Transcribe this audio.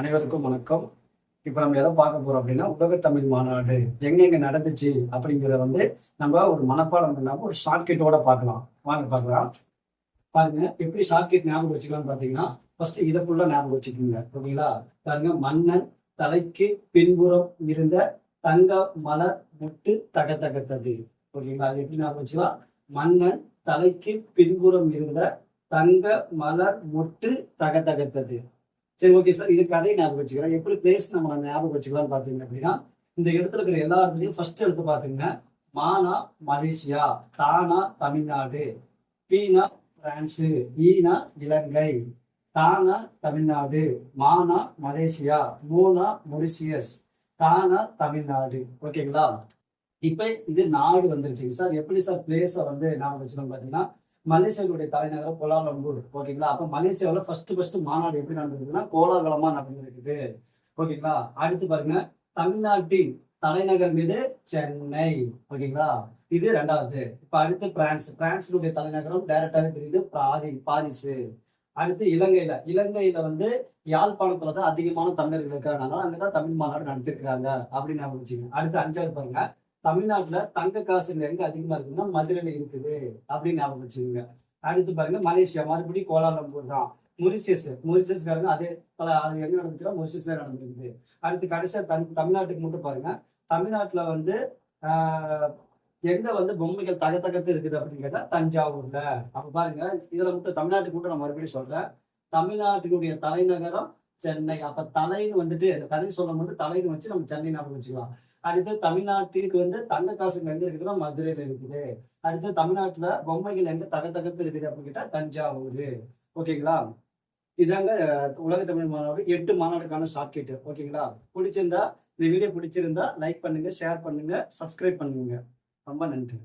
அனைவருக்கும் வணக்கம். இப்போ நம்ம எதை பார்க்க போறோம் அப்படின்னா உலக தமிழ் மாநாடு எங்கெங்க நடந்துச்சு அப்படிங்கிறத வந்து நம்ம ஒரு மனப்பாடம் பண்ணாம ஒரு ஷார்ட்கட்டோட பார்க்கலாம். வாங்க பார்க்கலாம். பாருங்க எப்படி ஷார்ட்கட் ஞாபகம் வச்சுக்கலாம்னு பார்த்தீங்கன்னா ஃபர்ஸ்ட் இதை ஃபுல்லாக ஞாபகம் வச்சுக்கோங்க. ஓகேங்களா? பாருங்க மன்னன் தலைக்கு பின்புறம் இருந்த தங்க மலர் முட்டு தகத்தகத்தது. ஓகேங்களா? அது எப்படி ஞாபகம் வச்சுக்கலாம்? மன்னன் தலைக்கு பின்புறம் இருந்த தங்க மலர் முட்டு தகத்தகத்தது. சரி ஓகே சார் இது கதை ஞாபகம் வச்சுக்கிறேன். எப்படி பிளேஸ் நம்ம ஞாபகம் வச்சுக்கலாம்னு பார்த்தீங்க அப்படின்னா இந்த இடத்துல இருக்கிற எல்லா இடத்துலையும் ஃபர்ஸ்ட் எடுத்து பார்த்தீங்கன்னா மானா மலேசியா தானா தமிழ்நாடு பீனா பிரான்ஸு ஈனா இலங்கை தானா தமிழ்நாடு மானா மலேசியா மூனா மொரிசியஸ் தானா தமிழ்நாடு. ஓகேங்களா இப்போ இது நாடு வந்துருச்சுங்க சார் எப்படி சார் பிளேஸை வந்து ஞாபகம் வச்சுக்கணும் பார்த்தீங்கன்னா மலேசியாவுடைய தலைநகரம் கோலாலம்பூர். ஓகேங்களா? அப்ப மலேசியாவில் ஃபர்ஸ்ட் ஃபர்ஸ்ட் மாநாடு எப்படி நடந்திருக்குன்னா கோலாகலமா நடந்திருக்குது. ஓகேங்களா? அடுத்து பாருங்க தமிழ்நாட்டின் தலைநகர் மீது சென்னை. ஓகேங்களா? இது ரெண்டாவது. இப்ப அடுத்து பிரான்ஸ். பிரான்ஸினுடைய தலைநகரம் டைரக்டாவே தெரியுது பாரி பாரிஸ் அடுத்து இலங்கையில. இலங்கையில வந்து யாழ்ப்பாணத்துல தான் அதிகமான தமிழர்கள் இருக்கிறாங்க அங்கதான் தமிழ் மாநாடு நடத்திருக்கிறாங்க அப்படின்னு நான் வச்சுக்கோங்க அடுத்து அஞ்சாவது பாருங்க தமிழ்நாட்டுல தங்க காசு எங்க அதிகமா இருக்குன்னா மதுரையில இருக்குது அப்படின்னு ஞாபகம் வச்சுக்கோங்க. அடுத்து பாருங்க மலேசியா மறுபடியும் கோலாலம்பூர் தான். மொரிசியஸ் மொரிசியஸ்காரங்க அதே தல- அது எங்க நடந்துச்சுன்னா மொரிசியஸ்ல நடந்துருக்குது. அடுத்து கடைசியா தம் தமிழ்நாட்டுக்கு மட்டும் பாருங்க. தமிழ்நாட்டுல வந்து எங்க வந்து பொம்மைகள் தக தகத்து இருக்குது அப்படின்னு கேட்டா தஞ்சாவூர்ல. அப்ப பாருங்க இதுல மட்டும் தமிழ்நாட்டுக்கு மட்டும் நான் மறுபடியும் சொல்றேன். தமிழ்நாட்டினுடைய தலைநகரம் சென்னை. அப்ப தலைன்னு வந்துட்டு இந்த கதை சொல்லும் போது தலைன்னு வச்சு நம்ம சென்னை ஞாபகம் வச்சுக்கலாம். அடுத்து தமிழ்நாட்டிற்கு வந்து தங்க காசுங்க எங்க இருக்குதுன்னா மதுரையில இருக்குது. அடுத்து தமிழ்நாட்டுல பொம்மைகள் எங்க தக தகத்து இருக்குது அப்படின்னு கேட்டா தஞ்சாவூர். ஓகேங்களா? இதாங்க உலக தமிழ் மாநாடு எட்டு மாநாடுக்கான ஷார்ட்கட் ஓகேங்களா? பிடிச்சிருந்தா இந்த வீடியோ பிடிச்சிருந்தா லைக் பண்ணுங்க ஷேர் பண்ணுங்க சப்ஸ்கிரைப் பண்ணுங்க. ரொம்ப நன்றி.